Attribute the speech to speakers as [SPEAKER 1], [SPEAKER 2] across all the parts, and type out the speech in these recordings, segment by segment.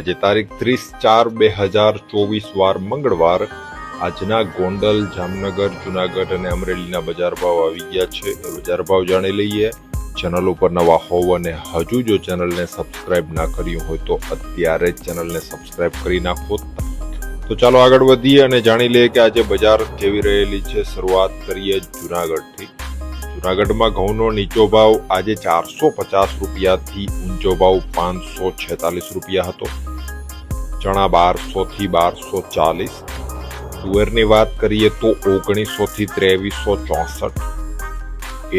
[SPEAKER 1] આજે તારીખ ત્રીસ ચાર બે હજાર ચોવીસ વાર મંગળવાર આજના ગોંડલ, જામનગર, જુનાગઢ અને અમરેલીના બજાર ભાવ આવી ગયા છે. બજાર ભાવ જાણી લઈએ. ચેનલ ઉપર નવા હોવ અને હજુ જો ચેનલને સબસ્ક્રાઇબ ના કર્યું હોય તો અત્યારે જ ચેનલને સબસ્ક્રાઇબ કરી નાખો. તો ચાલો આગળ વધીએ અને જાણી લઈએ કે આજે બજાર કેવી રહેલી છે. શરૂઆત કરીએ જુનાગઢથી. જુનાગઢમાં ઘઉંનો નીચો ભાવ આજે ચારસો પચાસ રૂપિયાથી ઊંચો ભાવ પાંચસો છેતાલીસ રૂપિયા હતો. ચણા બારસોથી બારસો ચાલીસ. તુવેરની વાત કરીએ તો ઓગણીસોથી ત્રેવીસો ચોસઠ.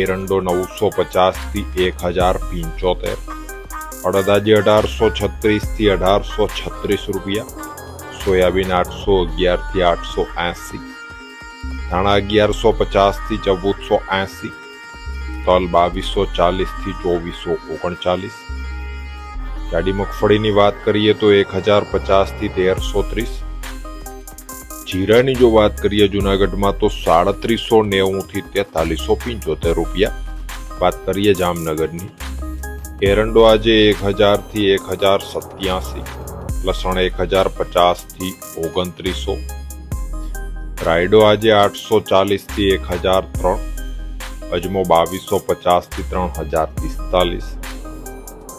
[SPEAKER 1] એરંડો નવસો પચાસથી એક હજાર પંચોતેર. અડદાજી અઢારસો છત્રીસથી અઢારસો છત્રીસ રૂપિયા. સોયાબીન આઠસો અગિયારથી આઠસો એંસી. ધાણા અગિયારસો પચાસથી ચૌદસો એંસી. તલ બાવીસો ચાલીસથી ચોવીસો ઓગણચાલીસ. જાડી મગફળીની વાત કરીએ તો એક હજાર પચાસથી તેરસો ત્રીસ. જીરાની જો વાત કરીએ જુનાગઢમાં તો સાડત્રીસો નેવું થી તેતાલીસો પંચોતેર રૂપિયા. વાત કરીએ જામનગરની. એરંડો આજે એક હજારથી એક હજાર સત્યાસી. લસણ એક હજાર પચાસથી ઓગણત્રીસો. રાયડો આજે આઠસો ચાલીસથી એક હજાર ત્રણ. અજમો બાવીસો પચાસથી ત્રણ હજાર પિસ્તાલીસ.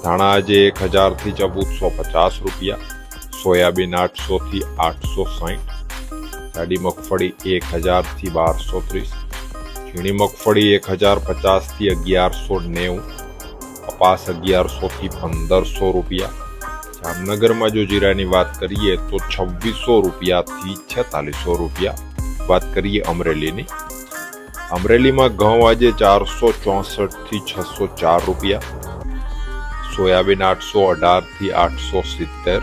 [SPEAKER 1] ધાણા આજે એક હજારથી ચૌદસો પચાસ રૂપિયા. સોયાબીન આઠસોથી આઠસો સાઠ જાડી મગફળી એક હજારથી બારસો ત્રીસ. ઝીણી મગફળી એક હજાર પચાસથી અગિયારસો નેવું. કપાસ અગિયારસોથી પંદરસો રૂપિયા. જામનગરમાં જો જીરાની વાત કરીએ તો છવ્વીસો રૂપિયાથી છેતાલીસો રૂપિયા. વાત કરીએ અમરેલીની. અમરેલીમાં ઘઉં આજે ચારસો ચોસઠથી છસો ચાર રૂપિયા. સોયાબીન આઠસો અઢારથી આઠસો સિત્તેર.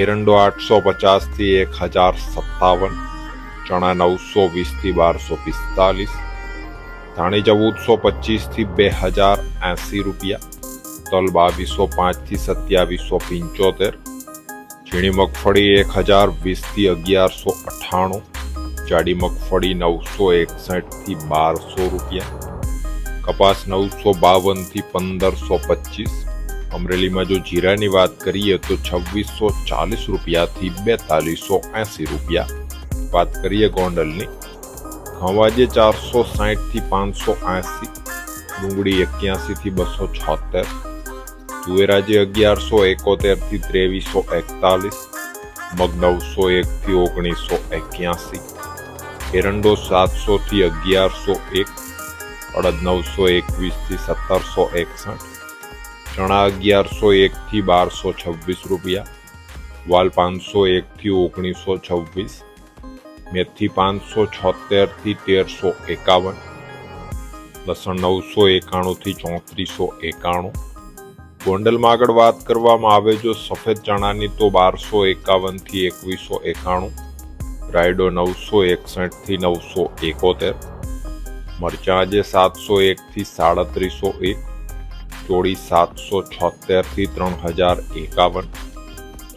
[SPEAKER 1] એરંડો આઠસો પચાસથી એક હજાર સત્તાવન. ચણા નવસો વીસથી બારસો પિસ્તાલીસ. ધાણી ચૌદસો પચીસથી બે હજાર એંસી રૂપિયા. તલ બાવીસો પાંચથી સત્યાવીસો પંચોતેર. ઝીણી મગફળી એક હજાર વીસથી અગિયારસો અઠ્ઠાણું. જાડી મગફળી નવસો એકસઠથી બારસો રૂપિયા. કપાસ નવસો બાવનથી પંદરસો પચીસ. અમરેલીમાં જો જીરાની વાત કરીએ તો છવ્વીસો ચાલીસ રૂપિયાથી બેતાલીસો એંસી રૂપિયા. વાત કરીએ ગોંડલની. ખવાજે ચારસો સાઠથી પાંચસો એંસી. ડુંગળી એક્યાસી થી બસો છોતેર. તુવેરાજે અગિયારસો એકોતેરથી ત્રેવીસો એકતાલીસ. મગ નવસો એક થી ઓગણીસો એક્યાસી. એરંડો સાતસો થી અગિયારસો એક અડદ નવસો એકવીસથી સત્તરસો એકસઠ ચણા અગિયારસો એક થી બારસો છવ્વીસ રૂપિયા વાલ પાંચસો એક થી ઓગણીસો છવ્વીસ મેથી પાંચસો છોતેરથી તેરસો એકાવન લસણ નવસો એકાણું થી ચોત્રીસો એકાણું ગોંડલમાં આગળ વાત કરવામાં આવે જો સફેદ ચણાની તો બારસો એકાવનથી એકવીસો એકાણું રાયડો નવસો એકસઠથી નવસો એકોતેર, મરચાં આજે સાતસો એકથી સાડત્રીસો એક, ચોળી સાતસો છોતેરથી ત્રણ હજાર એકાવન,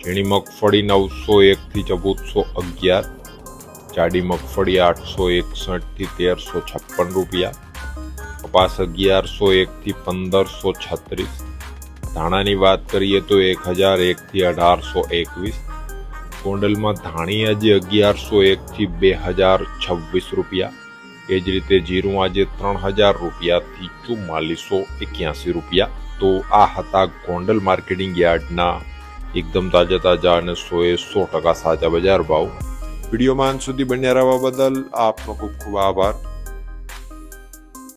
[SPEAKER 1] ઝીણી મગફળી નવસો એકથી ચૌદસો અગિયાર, જાડી મગફળી આઠસો એકસઠથી તેરસો છપ્પન રૂપિયા, કપાસ અગિયારસો એકથી પંદરસો છત્રીસ, ધાણાની વાત કરીએ તો એક હજાર એકથી અઢારસો એકવીસ ગોંડલમાં ધાણી આજે અગિયારસો એકથી બે હજાર છવ્વીસ રૂપિયા. એ જ રીતે જીરું આજે ત્રણ હજાર રૂપિયાથી ચુમ્માલીસો એક્યાસી રૂપિયા. તો આ હતા ગોંડલ માર્કેટિંગ યાર્ડના એકદમ તાજા તાજા અને સોએ સો ટકા સાચા બજાર ભાવ. વિડીયોમાં અંત સુધી બન્યા રહેવા બદલ આપનો ખૂબ ખૂબ આભાર.